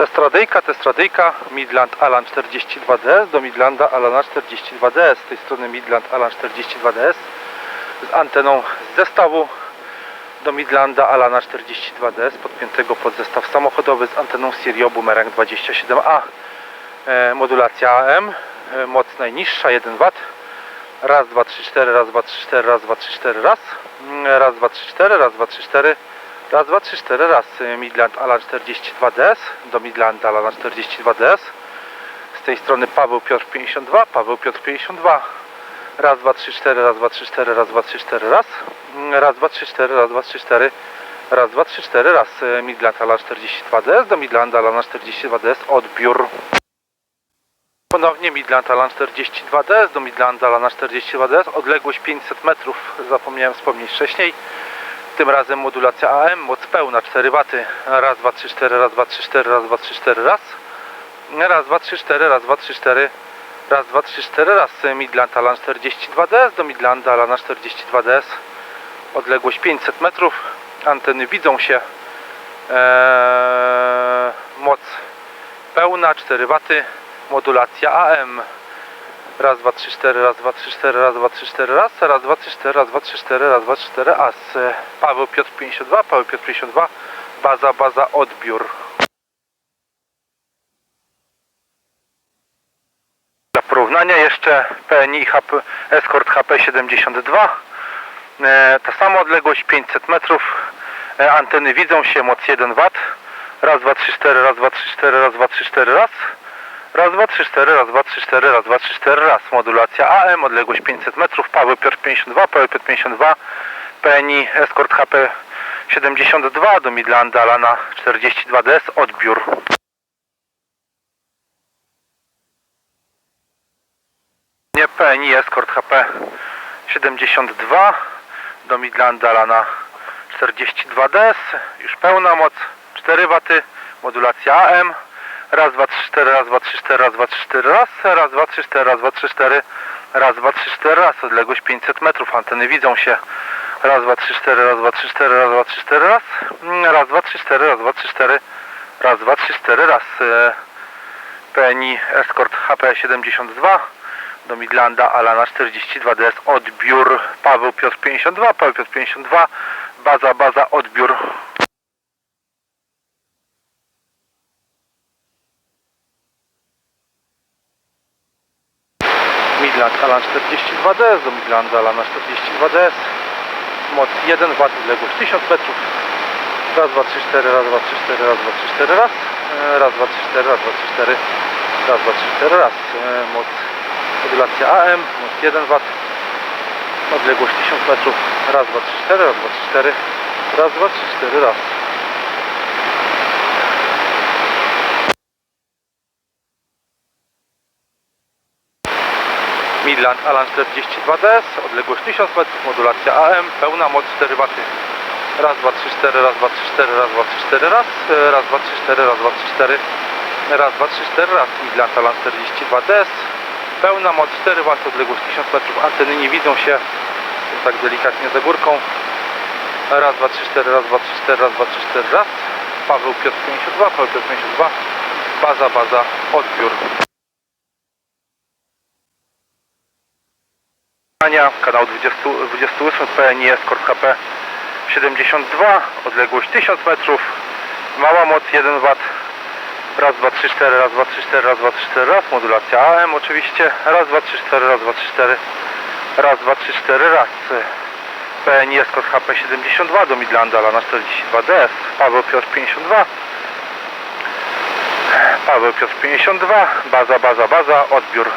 Testradyjka, testradyjka, Midland Alan 42DS do Midlanda Alana 42DS. Z tej strony Midland Alan 42DS z anteną z zestawu do Midlanda Alana 42DS podpiętego pod zestaw samochodowy z anteną Sirio Boomerang 27A. E, modulacja AM, e, moc najniższa 1 W. Raz, dwa, trzy, cztery, raz, dwa, trzy, cztery, raz, dwa, trzy, cztery, raz. Mm, Raz, dwa, trzy, cztery, raz, dwa, trzy, cztery. Raz, dwa, trzy, cztery, raz. Y, Midland Alan 42DS do Midland Alana 42DS. Z tej strony Paweł Piotr 52, Paweł Piotr 52. Raz, dwa, trzy, cztery, raz, dwa, trzy, cztery, raz, dwa, trzy, cztery, raz. Mm, Raz, dwa, trzy, cztery, raz, dwa, trzy, cztery. Raz, dwa, trzy, cztery, raz. Y, Midland Alan 42DS do Midland Alana 42DS. Odbiór. Ponownie Midland Alan 42DS do Midland Alana 42DS. Odległość 500 metrów. Zapomniałem wspomnieć wcześniej. Tym razem modulacja AM, moc pełna 4 W. Raz, dwa, trzy, cztery, raz, dwa, trzy, cztery, raz, dwa, trzy, cztery, raz. Raz, dwa, trzy, cztery, raz, dwa, trzy, cztery. Raz, dwa, trzy, cztery, raz. Midland Alan 42DS do Midland Alana 42DS. Odległość 500 metrów. Anteny widzą się. Eee, moc pełna 4 W. Modulacja AM. Raz, dwa, trzy, cztery, raz, dwa, trzy, cztery, raz, dwa, trzy, cztery, raz, raz, dwa, trzy, cztery, raz, dwa, trzy, cztery, raz, dwa, trzy, cztery, as. Paweł Piotr 52, Paweł Piotr 52, baza, baza, odbiór. Dla porównania jeszcze PNI HP, Escort HP 72. E, ta sama odległość 500 metrów. E, anteny widzą się, moc 1 W. Raz, dwa, trzy, cztery, raz, dwa, trzy, cztery, raz, dwa, trzy, cztery, raz. Raz, dwa, trzy, cztery, raz, dwa, trzy, cztery, raz, dwa, trzy, cztery, raz. Modulacja AM, odległość 500 metrów. Paweł Piotr 52, Paweł Piotr 52. PNI Escort HP 72 do Midlanda Lana 42DS. Odbiór. Nie PNI Escort HP 72 do Midlanda Lana 42DS. Już pełna moc. 4 W. Modulacja AM. Raz, dwa, trzy, cztery, raz, dwa, trzy, cztery, raz, dwa, trzy, cztery, raz, raz, dwa, trzy, cztery, raz, dwa, trzy, cztery, raz, dwa, trzy, cztery, raz, odległość 500 metrów, anteny widzą się, raz, dwa, trzy, cztery, raz, dwa, trzy, cztery, raz, dwa, trzy, cztery, raz, Mm, raz, dwa, trzy, cztery, raz, dwa, trzy, cztery, raz, dwa, trzy, cztery, raz, E, PNI Escort HP 72 do Midlanda Alana 42DS, odbiór, Paweł Piotr 52, Paweł Piotr 52, baza, baza, odbiór. Midland Alan 42DS do Midland Alana 42DS. Moc 1 W, odległość 1000 metrów. Raz, dwa, trzy, cztery, raz, dwa, trzy, cztery, raz, dwa, trzy, cztery, raz. E, Raz, dwa, trzy, cztery, raz, dwa, trzy, cztery, raz, dwa, trzy, cztery, raz. E, Moc modulacja AM, moc 1 W. Odległość 1000 metrów. Raz, dwa, trzy, cztery, raz, dwa, trzy, cztery, raz, dwa, trzy, cztery, raz. Midland Alan 42DS, odległość 1000 metrów, modulacja AM, pełna moc 4 W. Raz, dwa, trzy, cztery, raz, dwa, trzy, cztery, raz, dwa, trzy, cztery, raz, raz, dwa, trzy, cztery, raz, dwa, trzy, cztery, raz, dwa, trzy, cztery, raz, Midland Alan 42DS, pełna moc 4 W, odległość 1000 metrów, anteny nie widzą się, tak delikatnie za górką, raz, dwa, trzy, cztery, raz, dwa, trzy, cztery, raz, dwa, trzy, cztery, raz, Paweł Piotr 52, Paweł Piotr 52, baza, baza, odbiór. Kanał 20, 28 PNI Escort HP 72, odległość 1000 metrów, mała moc 1 W, raz, dwa, trzy, cztery, raz, dwa, trzy, cztery, raz, dwa, trzy, cztery, raz, modulacja AM oczywiście, raz, dwa, trzy, cztery, raz, dwa, trzy, cztery, raz, dwa, trzy, cztery, raz, PNI Escort HP 72 do Midlanda Lana 42DS, Paweł Piotr 52, Paweł Piotr 52, baza, baza, baza, odbiór.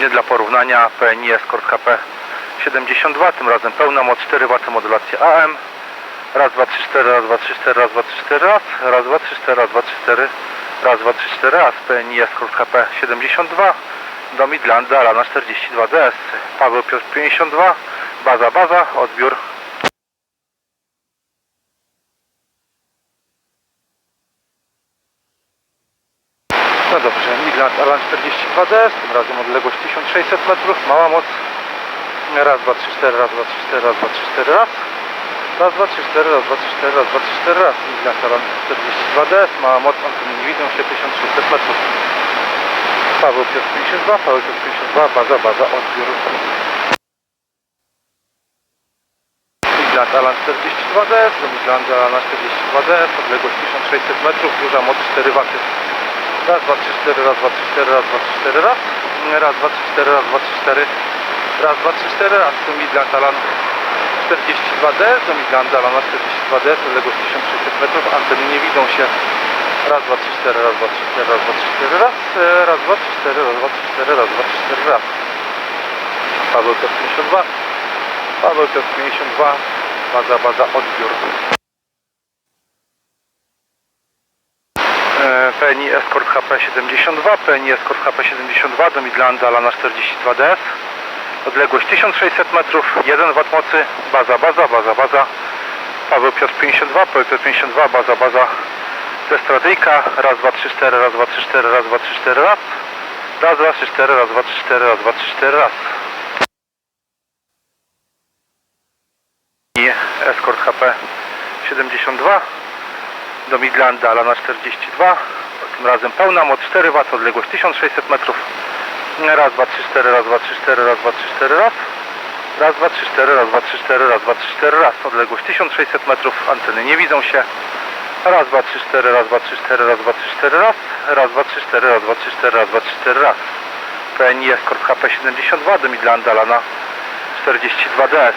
Nie dla porównania PNI Escort KP 72, tym razem pełna moc 4 W modulacja AM. Raz, dwa, trzy, cztery, raz, dwa, trzy, cztery, raz, dwa, trzy, cztery, raz, raz, dwa, trzy, cztery, raz, dwa, trzy, cztery, raz, dwa, trzy, cztery, raz, PNI Escort KP 72 do Midlanda Lana 42 DS. Paweł Piotr 52, baza, baza, odbiór. No dobrze, Midland Alan 42DS, tym razem odległość 1600 metrów, mała moc. Raz, dwa, trzy, cztery, raz, dwa, trzy, cztery, raz, dwa, trzy, cztery, raz. Raz, dwa, trzy, cztery, raz, dwa, trzy, cztery, raz, dwa, trzy, cztery, raz. Midland Alan 42DS ma moc widzą się 1600 metrów. Paweł Piotr 52, Paweł Piotr 52, baza, baza, odbiór. Midland Alan 42DS do Midland Alana 42DS, odległość 1600 metrów, duża moc 4 W. Raz, dwa, trzy, cztery, raz, dwa, trzy, cztery, raz, dwa, trzy, cztery, raz. Raz, dwa, trzy, cztery, raz, dwa, trzy, cztery. Raz, dwa, trzy, cztery, raz. Tu Midland Alan 42D, do Midland Alana 42D, odległość 1600 metrów, anteny nie widzą się. Raz, dwa, trzy, cztery, raz, dwa, trzy, cztery, raz, dwa, trzy, cztery, raz. E, Raz, dwa, trzy, cztery, raz, dwa, trzy, cztery, raz, dwa, trzy, cztery, raz. Paweł Piotr 52. Paweł Piotr 52. Baza, baza, odbiór. E, PNI Escort HP 72, PNI Escort HP 72 do Midlanda Lana 42DS. Odległość 1600 metrów, 1 W mocy, baza, baza, baza, baza. Paweł Piotr 52, Paweł Piotr 52, baza, baza. Zestradyjka, raz, dwa, trzy, cztery, raz, dwa, trzy, cztery, raz, dwa, trzy, cztery, raz. Raz, dwa, trzy, cztery, raz, dwa, trzy, cztery, raz, dwa, trzy, cztery, raz. Escort HP 72 do Midlanda Lana 42 tym razem pełna moc 4 W odległość 1600 metrów raz, dwa, trzy, cztery, raz, dwa, trzy, cztery, raz, dwa, trzy, cztery, raz raz, dwa, trzy, cztery, raz, dwa, trzy, cztery, raz, dwa, trzy, cztery, raz odległość 1600 metrów anteny nie widzą się raz, dwa, trzy, cztery, raz, dwa, trzy, cztery, raz, dwa, trzy, cztery, raz raz, dwa, trzy, cztery, raz, dwa, trzy, cztery, raz, dwa, trzy, cztery, raz PNI Escort HP 72 do Midlanda Lana 42DS